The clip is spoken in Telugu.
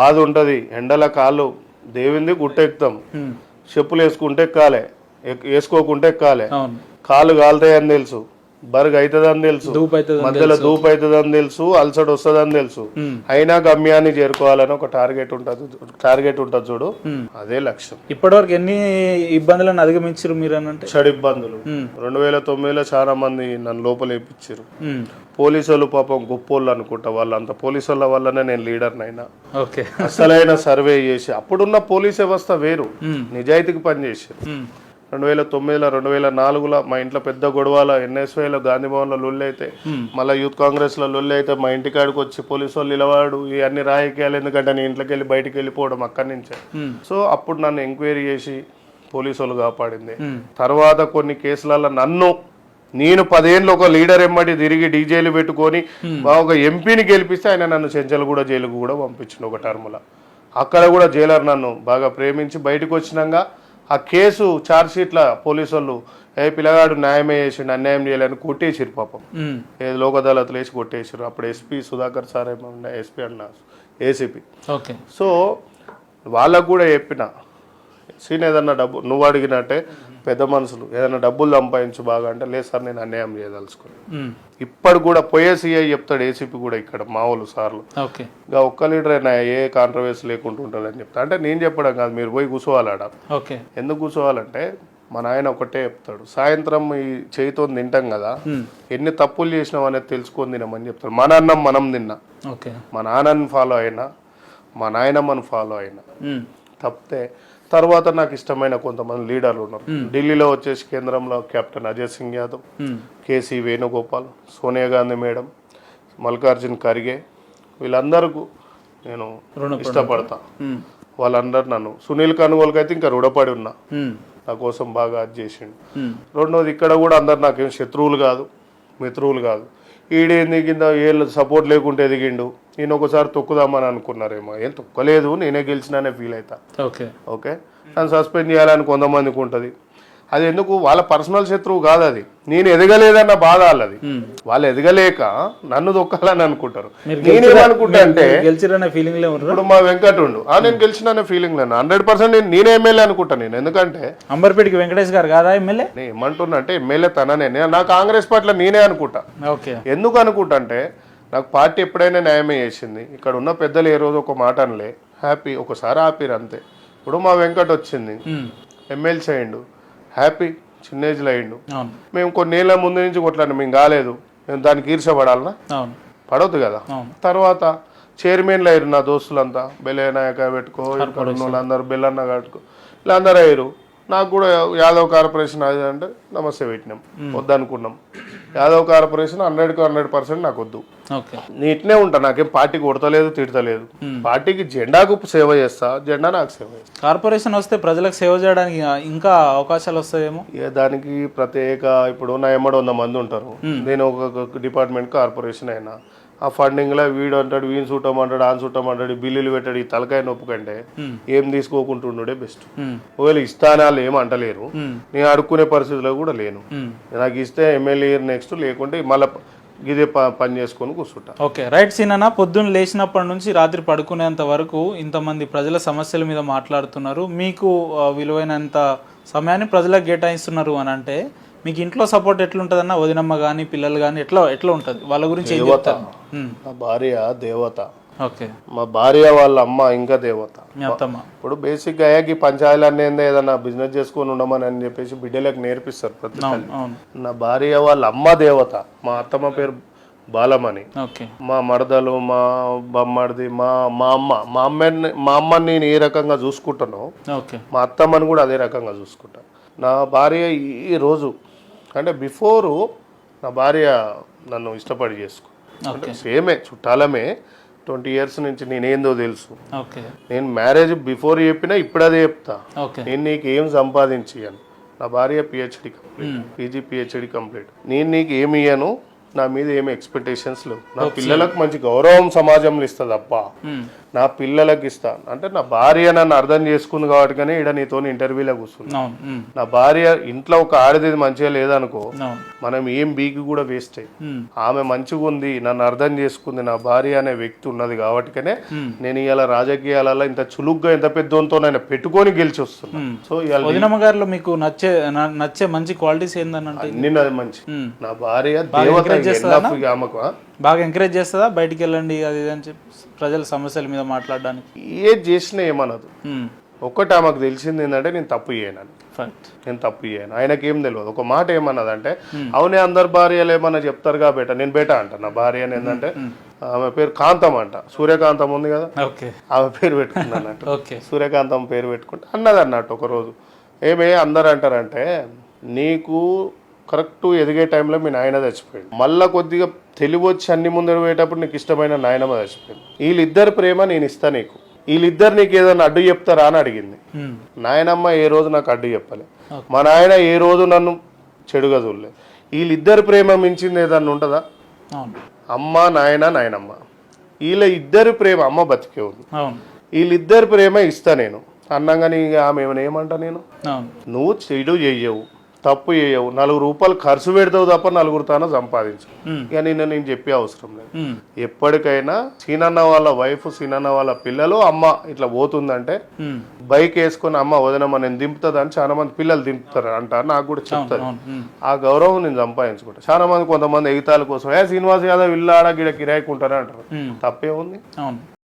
బాధ ఉంటది ఎండల కాళ్ళు దేవింది గుట్టెక్కుతాం. చెప్పులు వేసుకుంటే ఎక్- వేసుకోకుంటే అవును. కాళ్ళు కాలుతాయని తెలుసు. బరుగు అవుతుందని తెలుసు. మధ్యలో దూపు అవుతుందని తెలుసు అలసట వస్తుందని తెలుసు. అయినా గమ్యాన్ని చేరుకోవాలని ఒక టార్గెట్ ఉంటుంది టార్గెట్ ఉంటుంది చూడు. అదే లక్ష్యం. ఇప్పటివరకు ఎన్ని ఇబ్బందులను అధిగమించారు మీరు అంటే? చెడు ఇబ్బందులు. రెండు వేల తొమ్మిదిలో చాలా మంది నన్ను లోపలేపించారు ఉమ్. పోలీసు వాళ్ళు పాపం గొప్పోళ్ళు అనుకుంటా వాళ్ళంత పోలీసు వాళ్ళ వల్లనే నేను లీడర్ అయినా ఓకే. అసలైన సర్వే చేసి అప్పుడున్న పోలీస్ వ్యవస్థ వేరు. నిజాయితీకి పనిచేసారు. రెండు వేల తొమ్మిదిలో రెండు వేల నాలుగులో మా ఇంట్లో పెద్ద గొడవల ఎన్ఎస్వైలో గాంధీ భవన్లో లొల్లి అయితే. మళ్ళీ యూత్ కాంగ్రెస్లో లొల్లి అయితే మా ఇంటికాడికి వచ్చి పోలీసు వాళ్ళు నిలవాడు ఈ అన్ని రాజకీయాలు ఎందుకంటే నేను ఇంట్లోకి వెళ్ళి బయటికి వెళ్ళిపోవడం అక్కడి నుంచే. సో అప్పుడు నన్ను ఎంక్వైరీ చేసి పోలీసు వాళ్ళు కాపాడింది. తర్వాత కొన్ని కేసులలో నన్ను నేను పదేళ్ళు ఒక లీడర్ ఎమ్మటి తిరిగి డీజేలు పెట్టుకొని మా ఒక ఎంపీని గెలిపిస్తే ఆయన నన్ను చెంచల్ కూడా జైలుకు కూడా పంపించిన ఒక టర్ముల అక్కడ కూడా జైలర్ నన్ను బాగా ప్రేమించి బయటకు వచ్చినాక ఆ కేసు ఛార్జ్ షీట్ల పోలీసు వాళ్ళు ఏ పిల్లగాడు న్యాయమే చేసిండు అన్యాయం చేయాలని కొట్టేసిరు పాపం. ఏది లోక్ అదాలత్లు వేసి కొట్టేసిరు అప్పుడు ఎస్పీ సుధాకర్ సార్ ఏమో ఉండే ఎస్పీ అన్న ఏసీపీ. ఓకే. సో వాళ్ళకు కూడా చెప్పిన సీన్ ఏదన్నా డబ్బు నువ్వు అడిగినట్టే పెద్ద మనుషులు ఏదైనా డబ్బులు సంపాదించు బాగా అంటే లేదు సార్ నేను అన్యాయం చేయదలుచుకుని. ఉమ్. ఇప్పటి కూడా పోయే సీఐ చెప్తాడు ఏసీపీ కూడా ఇక్కడ మా వాళ్ళు సార్లు. ఇంకా ఒక్క లీడర్ అయినా ఏ కాంట్రవర్సీ లేకుండా ఉంటుందని చెప్తా. అంటే నేను చెప్పడం కాదు మీరు పోయి కూర్చోవాలాడ. ఓకే. ఎందుకు కూర్చోవాలంటే మా నాయన ఒకటే చెప్తాడు సాయంత్రం ఈ చేయితో తింటాం కదా. ఎన్ని తప్పులు చేసినాం అనేది తెలుసుకొని తినమని చెప్తాడు. మన అన్నం మనం తిన్నా. ఓకే. మా నాన్నని ఫాలో అయినా మా నాయనమ్మని ఫాలో అయినా. తప్పితే తర్వాత నాకు ఇష్టమైన కొంతమంది లీడర్లు ఉన్నారు ఢిల్లీలో వచ్చేసి కేంద్రంలో captain Ajay Singh Yadav. KC Venugopal Sonia Gandhi madam Mallikarjun Kharge వీళ్ళందరికీ నేను ఇష్టపడతా. వాళ్ళందరూ నన్ను సునీల్ కనుగోలుకి అయితే ఇంకా రుణపడి ఉన్నా. నా కోసం బాగా అది చేసిండు. రెండోది ఇక్కడ కూడా అందరు నాకేం శత్రువులు కాదు మిత్రువులు కాదు ఈడేంది కింద ఏళ్ళు సపోర్ట్ లేకుంటే ఎదిగిండు. నేను ఒకసారి తొక్కుదామని అనుకున్నారేమో. ఏం తొక్కలేదు నేనే గెలిచినానే ఫీల్ అవుతా ఓకే. ఓకే? నన్ను సస్పెండ్ చేయాలని కొంతమందికి ఉంటుంది. అది ఎందుకు? వాళ్ళ పర్సనల్ శత్రువు కాదు అది. నేను ఎదగలేదన్న బాధ వాళ్ళది. వాళ్ళు ఎదగలేక నన్ను దొక్కాలని అనుకుంటారు. నేనేమనుకుంటా అంటే ఫీలింగ్ ఇప్పుడు మా వెంకట్ ఉండు ఆ నేను గెలిచిననే ఫీలింగ్ లేను హండ్రెడ్ పర్సెంట్ నేను నేనే ఎమ్మెల్యే అనుకుంటా నేను. ఎందుకంటే అంబర్పేటకి వెంకటేష్ గారు కాదా ఎమ్మెల్యే? నేను ఏమంటున్నా అంటే ఎమ్మెల్యే తననే. నేను- నా కాంగ్రెస్ పార్టీలో నేనే అనుకుంటా. ఓకే. ఎందుకు అనుకుంటా అంటే నాకు పార్టీ ఎప్పుడైనా న్యాయమే చేసింది. ఇక్కడ ఉన్న పెద్దలు ఏ రోజు ఒక మాట అనలే. హ్యాపీ ఒకసారి ఆపిరు అంతే. ఇప్పుడు మా వెంకట్ వచ్చింది. ఎమ్మెల్సీ అయిండు హ్యాపీ చిన్న ఏజ్లో అయిండు అవును. మేము కొన్నేళ్ళ ముందు నుంచి కొట్లాడిన మేము కాలేదు. మేము దానికి ఈర్షపడాలనా పడవద్దు కదా. తర్వాత చైర్మన్లు అయ్యారు నా దోస్తులంతా. బెల్లయ్య నాయక పెట్టుకో ఇక్కడ ఉన్న వాళ్ళందరూ బెల్లన్న కట్టుకో వీళ్ళందరూ అయ్యారు. నాకు కూడా యాదవ్ కార్పొరేషన్ అది అంటే నమస్తే పెట్టినాం వద్దనుకున్నాం. యాదవ్ కార్పొరేషన్ హండ్రెడ్కి హండ్రెడ్ పర్సెంట్ నాకు వద్దు. ఇట్నే ఉంటా నాకేం పార్టీ కొడతలేదు తిడతలేదు. పార్టీకి జెండాకు సేవ చేస్తా జెండా నాకు సేవ చేస్తా. కార్పొరేషన్ వస్తే ప్రజలకు సేవ చేయడానికి ఇంకా అవకాశాలు వస్తాయేమో? దానికి ప్రత్యేక ఇప్పుడు నా ఎమ్మడ వంద మంది ఉంటారు. నేను ఒక డిపార్ట్మెంట్ కార్పొరేషన్ అయినా ఆ ఫండింగ్లో వీడు అంటాడు వీని చుట్టమంటాడు ఆన్ చుట్టమంటాడు బిల్లులు పెట్టాడు ఈ తలకాయ నొప్పు కంటే. ఏం తీసుకోకుంటుండే బెస్ట్. ఒకవేళ ఇస్తానాలు ఏం అంటలేరు. నేను అడుక్కునే పరిస్థితిలో కూడా లేను. నాకు ఇస్తే ఎమ్మెల్యే నెక్స్ట్ లేకుంటే మళ్ళీ ఇదే పని చేసుకొని కూర్చుంటా ఓకే రైట్ సీనన్న పొద్దున్న లేచినప్పటి నుంచి రాత్రి పడుకునేంత వరకు ఇంతమంది ప్రజల సమస్యల మీద మాట్లాడుతున్నారు మీకు విలువైనంత సమయాన్ని ప్రజలకు కేటాయిస్తున్నారు అని అంటే మీకు ఇంట్లో సపోర్ట్ ఎట్లుంటుందన్న వదినమ్మ కానీ పిల్లలు కానీ ఎట్లా ఎట్లా ఉంటుంది? వాళ్ళ గురించి ఏం చెప్తారు? ఉమ్. నా భార్య దేవత. ఓకే. మా భార్య వాళ్ళ అమ్మ ఇంకా దేవత. మీ అత్తమ్మ. ఇప్పుడు బేసిక్గా అయ్యాక ఈ పంచాయతీలు అన్నీ ఏందో ఏదైనా బిజినెస్ చేసుకొని ఉండమని అని చెప్పేసి బిడ్డలకు నేర్పిస్తారు ప్రతి అవును అవును. నా భార్య వాళ్ళ అమ్మ దేవత. మా అత్తమ్మ పేరు బాలమణి. ఓకే. మా మరదలు మా బమ్మడిది మా మా అమ్మ. మా అమ్మని మా అమ్మని నేను ఏ రకంగా చూసుకుంటానో ఓకే. మా అత్తమ్మని కూడా అదే రకంగా చూసుకుంటా. నా భార్య ఈ రోజు అంటే బిఫోరు నా భార్య నన్ను ఇష్టపడి చేసుకో. అంటే సేమే చుట్టాలమే. ట్వంటీ ఇయర్స్ నుంచి నేనేందో తెలుసు. నేను మ్యారేజ్ బిఫోర్ చెప్పినా ఇప్పుడు అదే చెప్తా. నేను నీకు ఏం సంపాదించి ఇయ్యను నా భార్య PhD complete. PG PhD complete. నేను నీకు ఏమి ఇయ్యను? నా మీద ఏమి ఎక్స్పెక్టేషన్స్ లేవు. నా పిల్లలకు మంచి గౌరవం సమాజంలో ఇస్తుంది అబ్బా. నా పిల్లలకి ఇస్తా. అంటే నా భార్య నన్ను అర్థం చేసుకుంది కాబట్టి కానీ ఇక్కడ నీతో ఇంటర్వ్యూలో కూర్చున్నా. నా భార్య ఇంట్లో ఒక ఆడది మంచిగా లేదనుకో మనం ఏం బీకి కూడా వేస్ట్ అయ్యి ఆమె మంచిగా ఉంది నన్ను అర్థం చేసుకుంది నా భార్య అనే వ్యక్తి ఉన్నది కాబట్టికనే. నేను ఇవాళ రాజకీయాలలో ఇంత చులుగ్గా ఇంత పెద్దోంతో నేను పెట్టుకొని గెలిచి వస్తున్నా. సో గారిలో మీకు నచ్చే నచ్చే మంచి క్వాలిటీస్ ఏందని అంటే నిన్న అది మంచి నా భార్య దేవత ఆమెకు? బాగా ఎంకరేజ్ చేస్తుందా? బయటికి వెళ్ళండి అది ఇది అని చెప్పి ప్రజల సమస్యల మీద మాట్లాడడానికి? ఏది చేసినా ఏమనదు. ఒక్కటి ఆమెకు తెలిసింది ఏంటంటే నేను తప్పు చేయనని. ఫైట్ నేను తప్పు చేయను. ఆయనకి ఏం తెలియదు. ఒక మాట ఏమన్నదంటే అవునే అందరు భార్యలు ఏమన్నా చెప్తారుగా బేట? నేను బేట అంట నా భార్య అని ఏంటంటే ఆమె పేరు కాంతం అంట. సూర్యకాంతం ఉంది కదా? ఓకే. ఆమె పేరు పెట్టుకున్నానంట ఓకే. సూర్యకాంతం పేరు పెట్టుకుంటే అన్నది అన్నట్టు ఒకరోజు. ఏమే అందరు అంటారంటే నీకు కరెక్ట్ ఎదిగే టైంలో మీ నాయన చచ్చిపోయింది. మళ్ళా కొద్దిగా తెలివి వచ్చి అన్ని ముందర పోయేటప్పుడు నీకు ఇష్టమైన నాయనమ్మ చచ్చిపోయింది. వీళ్ళిద్దరి ప్రేమ నేను ఇస్తా నీకు. వీళ్ళిద్దరు నీకు ఏదైనా అడ్డు చెప్తారా అని అడిగింది. నాయనమ్మ ఏ రోజు నాకు అడ్డు చెప్పలే. మా నాయన ఏ రోజు నన్ను చెడుగా చూడలేదు వీళ్ళిద్దరి ప్రేమ మించింది ఏదన్నా ఉంటుందా? అమ్మ నాయన నాయనమ్మ. వీళ్ళ ఇద్దరి ప్రేమ అమ్మ బతికే ఉంది. వీళ్ళిద్దరి ప్రేమ ఇస్తా నేను. అన్నంగాని ఆమె ఏమైనా ఏమంటా నేను? నువ్వు చెడు చెయ్యవు. తప్పు చేయవు. నలుగురు రూపాయలు ఖర్చు పెడతావు తప్ప నలుగురు తాను సంపాదించు ఇక నిన్న నేను చెప్పే అవసరం లేదు. ఎప్పటికైనా సీనన్న వాళ్ళ వైఫ్ సీనన్న వాళ్ళ పిల్లలు అమ్మ ఇట్లా పోతుందంటే బైక్ వేసుకొని అమ్మ వదినమ్మ నేను దింపుతుందని చాలా మంది పిల్లలు దింపుతారు అంటారు నాకు కూడా చెప్తారు. ఆ గౌరవం నేను సంపాదించుకుంటా. చాలా మంది కొంతమంది ఎగితాల కోసం ఏ శ్రీనివాస్ యాదవ్ ఇల్లు ఆడ గిడ కిరాయికుంటారే అంటారు. తప్పే ఉంది.